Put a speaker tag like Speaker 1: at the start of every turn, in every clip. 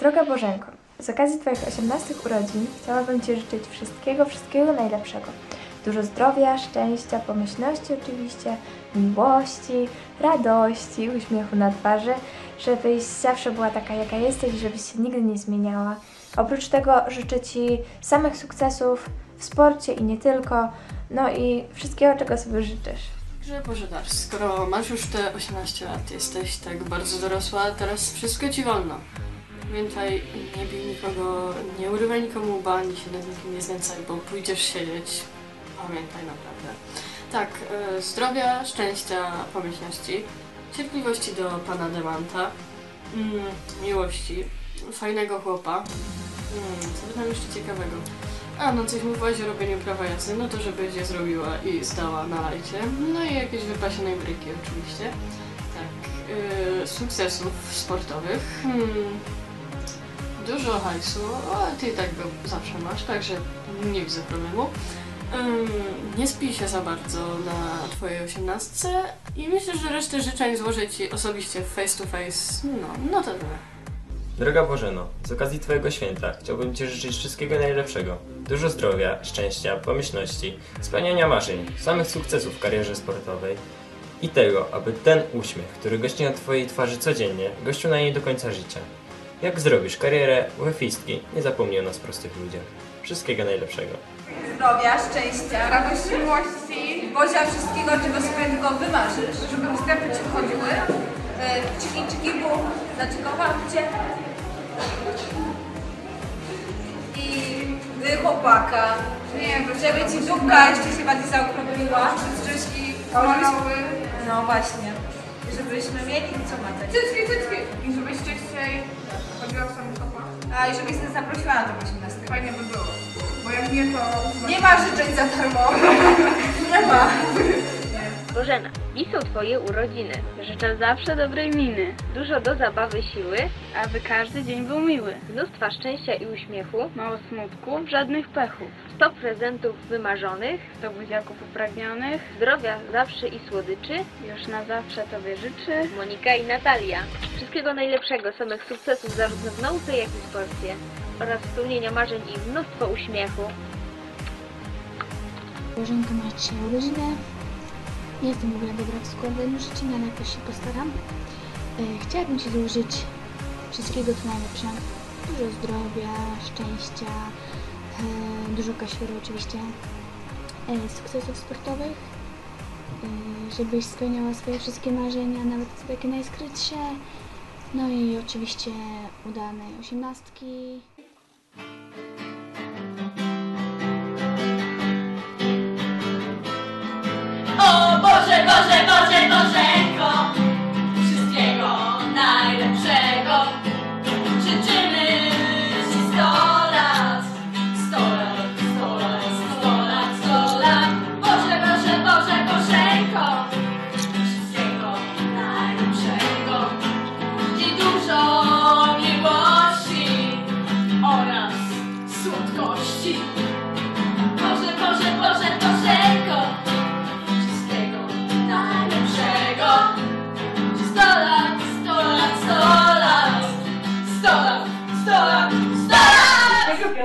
Speaker 1: Droga Bożenko, z okazji Twoich 18 urodzin chciałabym Ci życzyć wszystkiego, wszystkiego najlepszego. Dużo zdrowia, szczęścia, pomyślności oczywiście, miłości, radości, uśmiechu na twarzy, żebyś zawsze była taka jaka jesteś, żebyś się nigdy nie zmieniała. Oprócz tego życzę Ci samych sukcesów w sporcie i nie tylko, no i wszystkiego, czego sobie życzysz.
Speaker 2: Że Boże dar, skoro masz już te 18 lat, jesteś tak bardzo dorosła, teraz wszystko ci wolno. Pamiętaj, nie bij nikogo, nie urywaj nikomu łba, ani się nad nikim nie znęcaj, bo pójdziesz siedzieć. Pamiętaj naprawdę. Tak, e, zdrowia, szczęścia, pomyślności, cierpliwości do pana Demanta, mm, miłości, fajnego chłopa. Mm, co by tam jeszcze ciekawego? A, no coś mówiłaś o robieniu prawa jazdy, no to żebyś je zrobiła i zdała na lajcie. No i jakieś wypasione bryki oczywiście. Tak, yy, sukcesów sportowych. Hmm, dużo hajsu, ale ty i tak go zawsze masz, także nie widzę problemu. Nie spij się za bardzo na twojej osiemnastce i myślę, że resztę życzeń złożę ci osobiście face to face. No, no to tyle.
Speaker 3: Droga Bożeno, z okazji Twojego święta chciałbym Ci życzyć wszystkiego najlepszego. Dużo zdrowia, szczęścia, pomyślności, spełniania marzeń, samych sukcesów w karierze sportowej i tego, aby ten uśmiech, który gości na Twojej twarzy codziennie, gościł na niej do końca życia. Jak zrobisz karierę łefistki, nie zapomnij o nas prostych ludziach. Wszystkiego najlepszego.
Speaker 4: zdrowia, szczęścia, radości, miłości, Bozia wszystkiego, czego sobie tylko wymarzysz, żeby sklepy ci chodziły, e, czyki, czyki, bum, znaczy kocham cię i chłopaka, nie wiem, żeby ci dupka jeszcze się bardziej zaokropiła, strzyżki, kolory, no właśnie, żebyśmy mieli co matać.
Speaker 5: Cycki, cycki! I żebyś częściej
Speaker 4: A i żebyś nas zaprosiła na to 18.
Speaker 5: Fajnie by było. Bo jak nie, to...
Speaker 4: Nie ma życzeń za darmo. Nie ma.
Speaker 6: Bożena, dziś są Twoje urodziny. Życzę zawsze dobrej miny, dużo do zabawy siły, aby każdy dzień był miły. Mnóstwa szczęścia i uśmiechu, mało smutku, żadnych pechów. Sto prezentów wymarzonych, sto buziaków upragnionych, zdrowia zawsze i słodyczy, już na zawsze Tobie życzy Monika i Natalia. Wszystkiego najlepszego, samych sukcesów zarówno w nauce, jak i w sporcie oraz spełnienia marzeń i mnóstwo uśmiechu.
Speaker 7: Bożenka ma dzisiaj urodzinę. Nie jestem w ogóle dobra w składaniu życzeń, ale jakoś się postaram. E, chciałabym Ci złożyć wszystkiego co najlepsze. Dużo zdrowia, szczęścia, e, dużo kaświeru oczywiście, e, sukcesów sportowych, żebyś spełniała swoje wszystkie marzenia, nawet takie najskrytsze. No i oczywiście udanej osiemnastki.
Speaker 8: Boże, Boże,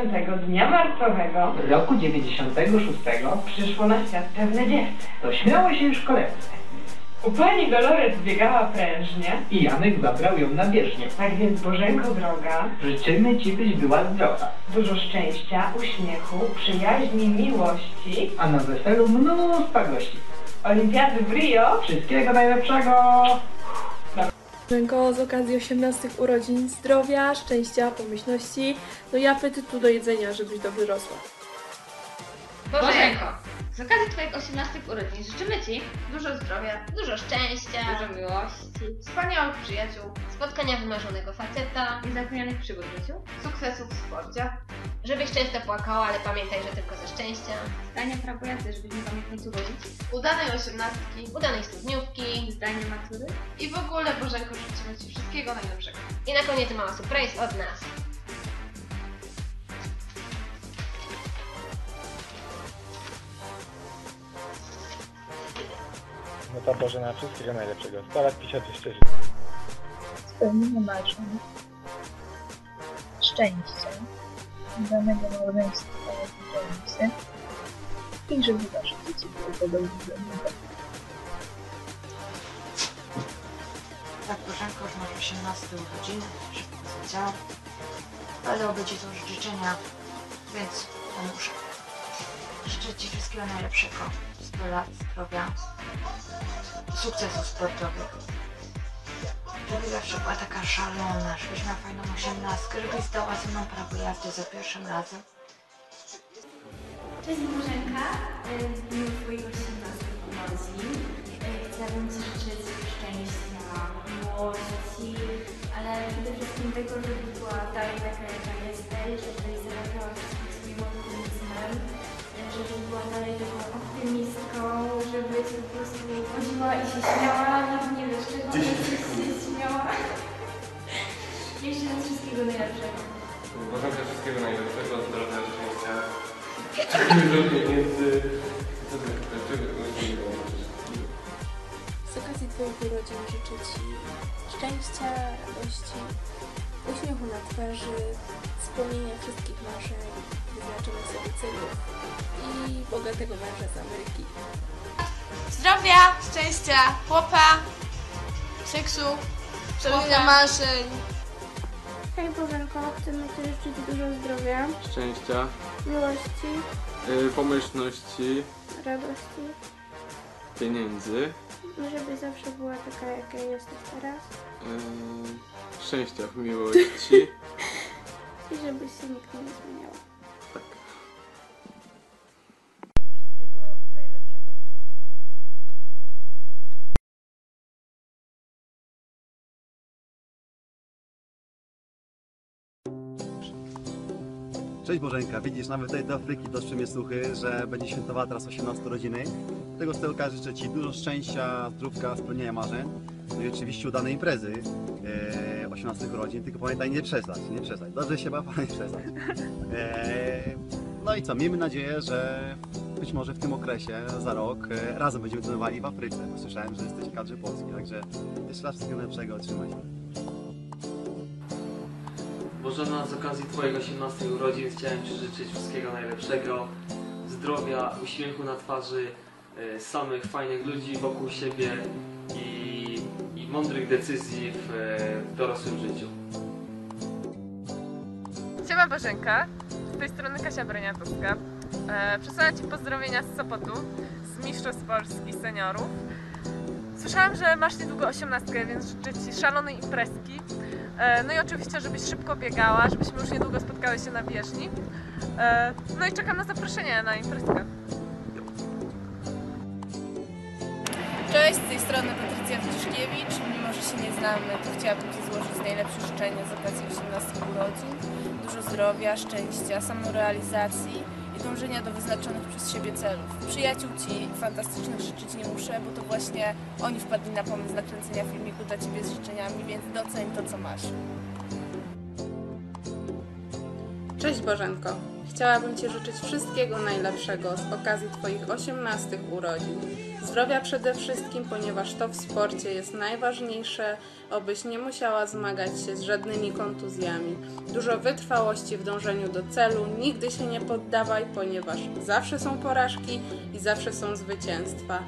Speaker 9: 25 dnia marcowego roku 96 przyszło na świat pewne dziecko.
Speaker 10: To śmiało się już kolebce.
Speaker 9: U pani Dolores biegała prężnie,
Speaker 10: I Janek zabrał ją na bieżnię.
Speaker 9: tak więc Bożenko droga,
Speaker 10: Życzymy Ci, byś była zdrowa.
Speaker 9: dużo szczęścia, uśmiechu, przyjaźni, miłości,
Speaker 10: A na weselu mnóstwa gości.
Speaker 9: olimpiady w Rio,
Speaker 10: Wszystkiego najlepszego!
Speaker 11: Bożenko, z okazji 18 urodzin zdrowia, szczęścia, pomyślności, no i apetytu do jedzenia, żebyś dobrze rosła.
Speaker 12: Bożenko, z okazji Twoich 18 urodzin życzymy Ci dużo zdrowia, dużo szczęścia, dużo miłości, wspaniałych przyjaciół, spotkania wymarzonego faceta, niezapomnianych przygód w życiu, sukcesów w sporcie, żebyś często płakała, ale pamiętaj, że tylko ze szczęścia, zdania prawo jazdy, żebyś nie pamiętać urodzić, udanej osiemnastki, udanej studniówki, zdania matury. I w ogóle Bożenko życzymy Ci wszystkiego najlepszego. I na koniec mała surprise od nas.
Speaker 13: No to Boże na wszystkiego najlepszego. 100 lat pisiać jeszcze żyć.
Speaker 7: Spełnienie marzeń. szczęścia, danego małżeństwa rodzicy i żeby wasze dzieci były zadowolone.
Speaker 12: Tak, Bożenko, już masz 18 urodziny, szybko zleciało. Ale obejdzie to już życzenia, więc pomóż. Życzę Ci wszystkiego najlepszego. 100 lat, zdrowia, sukcesów sportowych. Żebyś zawsze była taka szalona, żebyś miała fajną osiemnastkę, żebyś zdała ze mną prawo jazdy za pierwszym razem.
Speaker 1: Cześć Bożenka, w dniu Twojego 18 urodzin e, chciałabym Ci życzyć szczęścia, miłości, ale przede wszystkim tego, żebyś była dalej taka jaka jesteś, żebyś zarabiała wszystkim swoim optymizmem, żebyś była dalej taką optymistką, żeby Cię po prostu chodziła i się śmiała, nawet nie wiesz czego, ale się śmiała. Jeszcze raz wszystkiego najlepszego.
Speaker 14: Bożenka, wszystkiego najlepszego, zdrowia, szczęścia. Dużo pieniędzy. Co ty, czego
Speaker 4: Z okazji Twoich urodzin życzę Ci szczęścia, radości, uśmiechu na twarzy, spełnienia wszystkich marzeń, wyznaczonych sobie celów i bogatego męża z Ameryki.
Speaker 5: Zdrowia, szczęścia, chłopa, seksu, spełnienia marzeń.
Speaker 15: Hej Bożenko, chcemy Ci życzyć dużo zdrowia,
Speaker 14: Szczęścia,
Speaker 15: miłości,
Speaker 14: y, pomyślności,
Speaker 15: radości
Speaker 14: pieniędzy,
Speaker 15: i żeby zawsze była taka, jaka jesteś teraz
Speaker 14: y, szczęścia, miłości.
Speaker 15: i żebyś się nigdy nie zmieniała.
Speaker 16: Cześć Bożenka, widzisz, nawet tutaj do Afryki doszły mnie słuchy, że będzie świętowała teraz 18 urodziny. Tego celka życzę Ci dużo szczęścia, zdrówka, spełnienia marzeń. No i oczywiście udanej imprezy e, 18 urodzin, tylko pamiętaj nie przesać, nie przesać. Dobrze się baw, ale nie przesać. E, no i co, miejmy nadzieję, że być może w tym okresie, za rok, e, razem będziemy trenowali w Afryce, słyszałem, że jesteś kadrze polskiej, także jeszcze raz wszystkiego najlepszego, trzymaj się.
Speaker 17: Bożena, z okazji Twoich 18 urodzin chciałem Ci życzyć wszystkiego najlepszego, zdrowia, uśmiechu na twarzy, e, samych fajnych ludzi wokół siebie i, i mądrych decyzji w, e, w dorosłym życiu.
Speaker 18: Siema Bożenka, z tej strony Kasia Broniatowska. E, Przesyłam Ci pozdrowienia z Sopotu, z Mistrzostw Polski Seniorów. Słyszałam, że masz niedługo 18, więc życzę Ci szalonej imprezki. E, No i oczywiście, żebyś szybko biegała, żebyśmy już niedługo spotkały się na bieżni. E, No i czekam na zaproszenie na imprezkę.
Speaker 19: Cześć, z tej strony Patrycja Wciszkiewicz. Mimo, że się nie znamy, to chciałabym Ci złożyć najlepsze życzenia z okazji 18 urodzin. Dużo zdrowia, szczęścia, samorealizacji dążenia do wyznaczonych przez siebie celów. Przyjaciół Ci fantastycznych życzyć nie muszę, bo to właśnie oni wpadli na pomysł nakręcenia filmiku dla Ciebie z życzeniami, więc doceń to, co masz.
Speaker 20: Cześć Bożenko. Chciałabym Ci życzyć wszystkiego najlepszego z okazji Twoich 18 urodzin. Zdrowia przede wszystkim, ponieważ to w sporcie jest najważniejsze, obyś nie musiała zmagać się z żadnymi kontuzjami. Dużo wytrwałości w dążeniu do celu, nigdy się nie poddawaj, ponieważ zawsze są porażki i zawsze są zwycięstwa.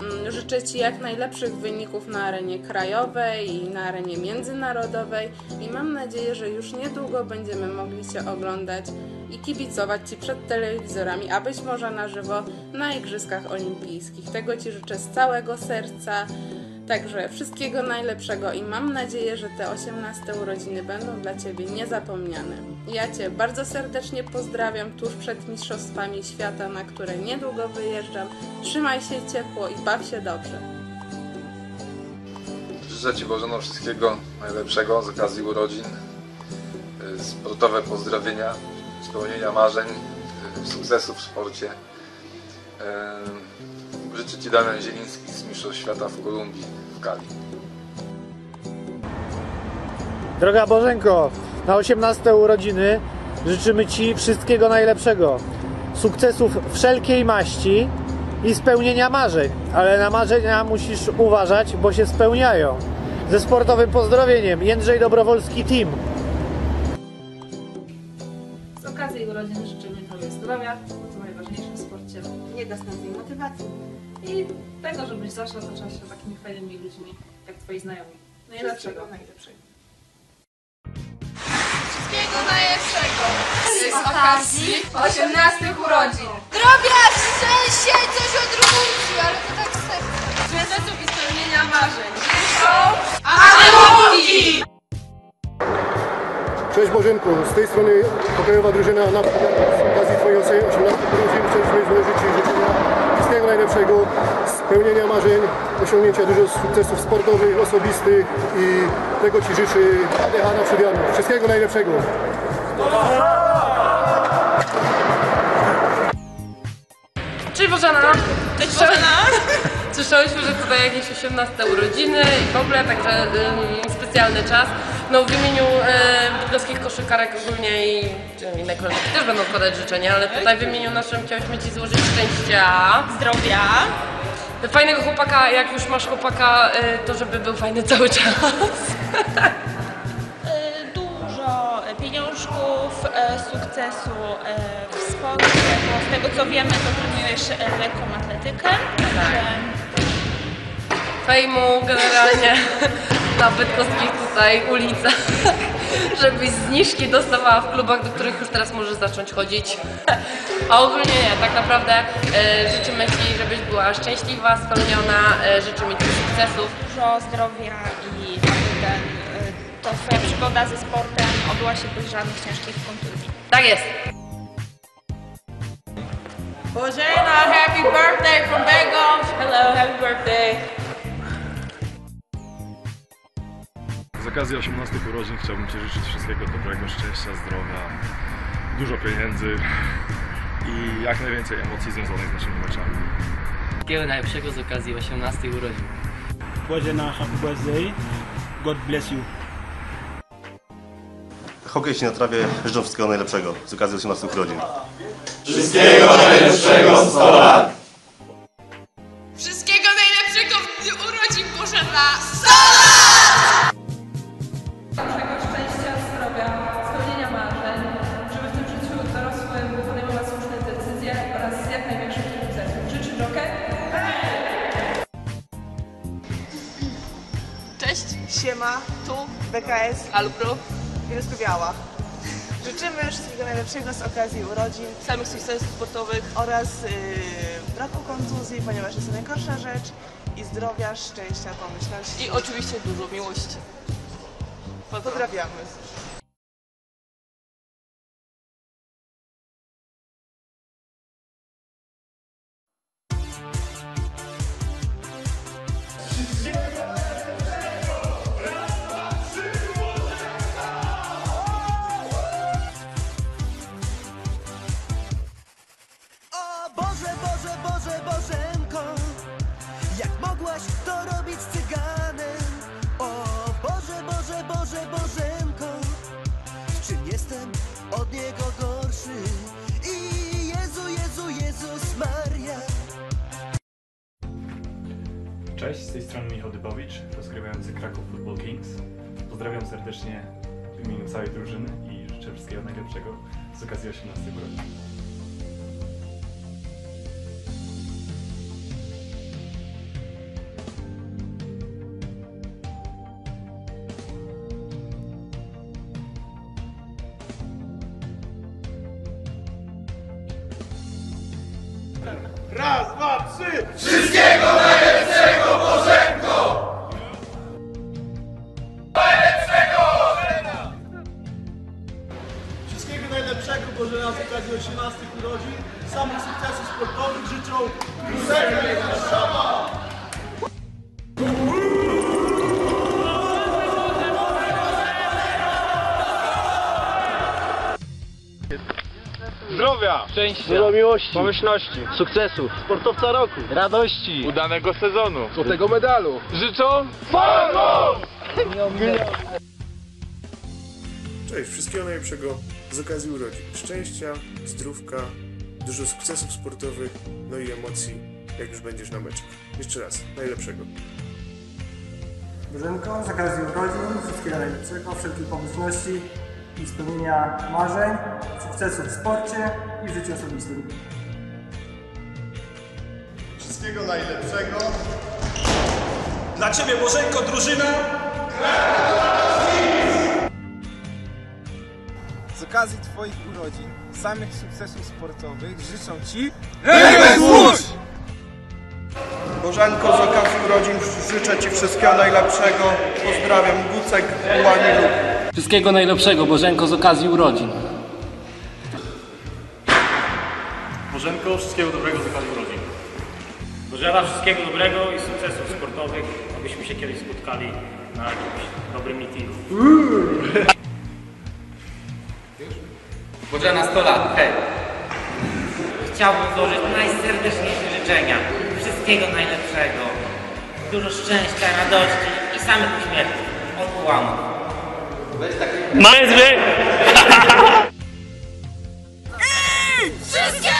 Speaker 20: Mm, Życzę Ci jak najlepszych wyników na arenie krajowej i na arenie międzynarodowej i mam nadzieję, że już niedługo będziemy mogli Cię oglądać i kibicować Ci przed telewizorami, a być może na żywo na Igrzyskach Olimpijskich. Tego Ci życzę z całego serca. Także wszystkiego najlepszego i mam nadzieję, że te 18 urodziny będą dla Ciebie niezapomniane. Ja Cię bardzo serdecznie pozdrawiam tuż przed Mistrzostwami Świata, na które niedługo wyjeżdżam. Trzymaj się ciepło i baw się dobrze.
Speaker 21: Życzę Ci Bożeno wszystkiego najlepszego z okazji urodzin, y, sportowe pozdrowienia, spełnienia marzeń, y, sukcesów w sporcie. Y, Życzę Ci Damian Zieliński z Mistrzostw Świata w Kolumbii w Kali.
Speaker 22: Droga Bożenko, na 18 urodziny życzymy Ci wszystkiego najlepszego. Sukcesów wszelkiej maści i spełnienia marzeń. Ale na marzenia musisz uważać, bo się spełniają. Ze sportowym pozdrowieniem Jędrzej Dobrowolski Team.
Speaker 4: Zdrowia, bo to najważniejsze w sporcie, niedostatniej motywacji i tego, żebyś zawsze otaczał się takimi fajnymi ludźmi, jak twoi znajomi. Najlepszego, najlepszego.
Speaker 23: Wszystkiego najlepszego! Z okazji 18 urodzin!
Speaker 24: Zdrowia, szczęścia i coś od ale to tak serce.
Speaker 23: Sukcesów i spełnienia marzeń! Życzą
Speaker 24: Aniołki!
Speaker 25: Cześć Bożenko, z tej strony hokejowa drużyna na z okazji Twojej 18 urodzin chcieliśmy złożyć Ci życzenia wszystkiego najlepszego, spełnienia marzeń, osiągnięcia dużo sukcesów sportowych, osobistych i tego Ci życzy ADH na. Wszystkiego najlepszego.
Speaker 26: Cześć Bożena! Cześć Bożena! Słyszałyśmy, że tutaj jakieś 18 urodziny i w ogóle, także ym, specjalny czas. No w imieniu y, bydgoskich koszykarek ogólnie i inne koleżanki też będą składać życzenia, ale tutaj w imieniu naszym chciałyśmy Ci złożyć szczęścia, zdrowia. Fajnego chłopaka, jak już masz chłopaka, y, to żeby był fajny cały czas.
Speaker 27: dużo pieniążków, e, sukcesu e, w sporcie, bo z tego co wiemy, to trenujesz e, lekką atletykę. Także
Speaker 26: fejmu generalnie na bydgoskich tutaj ulicach, żebyś zniżki dostawała w klubach, do których już teraz możesz zacząć chodzić. A ogólnie nie, tak naprawdę e, życzymy Ci, żebyś była szczęśliwa, spełniona, e, życzymy Ci sukcesów.
Speaker 27: dużo zdrowia i ten, e, to twoja przygoda ze sportem obyła się bez żadnych ciężkich kontuzji.
Speaker 26: Tak jest.
Speaker 16: Bożena, happy birthday from Bagels.
Speaker 26: Hello, happy birthday.
Speaker 28: Okazji 18 urodzin chciałbym Ci życzyć wszystkiego dobrego, szczęścia, zdrowia, dużo pieniędzy i jak najwięcej emocji związanych z naszymi meczami.
Speaker 29: Wszystkiego najlepszego z okazji 18 urodzin.
Speaker 30: Bożena, happy birthday. God bless you.
Speaker 31: Hokejiści na trawie życzą wszystkiego najlepszego z okazji 18 urodzin.
Speaker 24: Wszystkiego najlepszego, 100
Speaker 16: okazji urodzin, samych sukcesów sportowych oraz yy, braku kontuzji, ponieważ jest to najgorsza rzecz i zdrowia, szczęścia, pomyślności. I oczywiście dużo miłości. Pozdrawiamy.
Speaker 28: Cześć, z tej strony Michał Dybowicz, rozgrywający Kraków Football Kings. Pozdrawiam serdecznie w imieniu całej drużyny i życzę wszystkiego najlepszego z okazji 18 urodzin.
Speaker 24: Raz, dwa, trzy! Wszystkiego
Speaker 32: szczęścia, dużo miłości, pomyślności, sukcesów, sportowca roku, radości, udanego sezonu, złotego medalu. Życzą FANO!
Speaker 33: Cześć, wszystkiego najlepszego z okazji urodzin. Szczęścia, zdrówka, dużo sukcesów sportowych, no i emocji, jak już będziesz na meczach. Jeszcze raz, najlepszego.
Speaker 34: Bożenko, z okazji urodzin, wszystkiego najlepszego, wszelkiej pomyślności,
Speaker 30: i spełnienia marzeń, sukcesu w sporcie i w życiu osobistym.
Speaker 35: Wszystkiego najlepszego.
Speaker 36: Dla Ciebie Bożenko drużyna!
Speaker 24: Z okazji Twoich urodzin, samych sukcesów sportowych życzą Ci
Speaker 36: Łódź!
Speaker 35: Bożenko, z okazji urodzin życzę Ci wszystkiego najlepszego. Pozdrawiam, Gucek, Łanilu.
Speaker 27: Wszystkiego najlepszego, Bożenko, z okazji urodzin.
Speaker 18: Bożenko, wszystkiego dobrego z okazji urodzin. Bożena, wszystkiego dobrego i sukcesów sportowych, abyśmy się kiedyś spotkali na jakimś dobrym meetingu.
Speaker 26: Bożena 100 lat, hej! Chciałbym złożyć najserdeczniejsze życzenia. Wszystkiego najlepszego. Dużo szczęścia, radości i samych uśmiechów. Od ułamów.
Speaker 18: Mężwy!
Speaker 37: Wszystkiego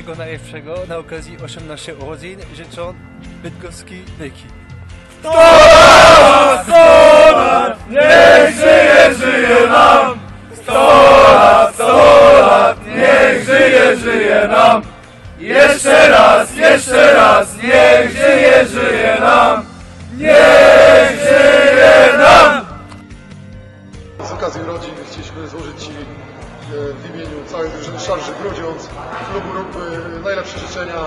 Speaker 38: Wszystkiego najlepszego na okazji 18 urodzin życzą bydgoski byki.
Speaker 36: Sto lat, niech żyje, żyje nam! Sto lat, sto lat, niech żyje, żyje nam! Jeszcze raz, jeszcze raz, niech żyje, żyje nam! Niech żyje nam!
Speaker 20: Z okazji urodzin chcieliśmy złożyć Ci w imieniu całej drużyny Szarży Grudziądz, klubu Rugby najlepsze życzenia,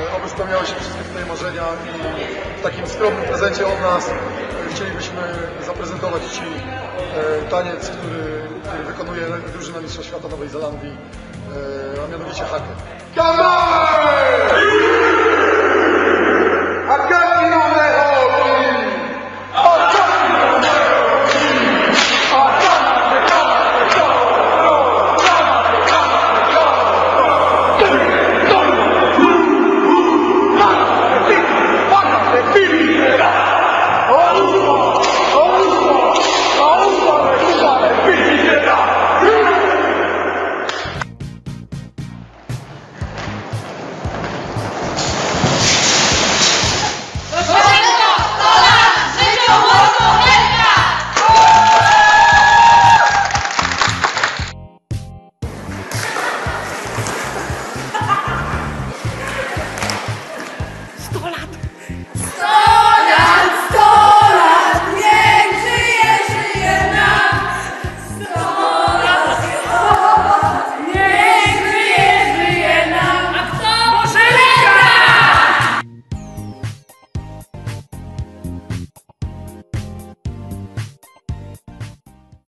Speaker 20: e, oby spełniały się wszystkie Twoje marzenia i w takim skromnym prezencie od nas e, chcielibyśmy zaprezentować Ci e, taniec, który, który wykonuje drużyna Mistrza Świata Nowej Zelandii, e, a mianowicie hakę.
Speaker 37: Sto lat!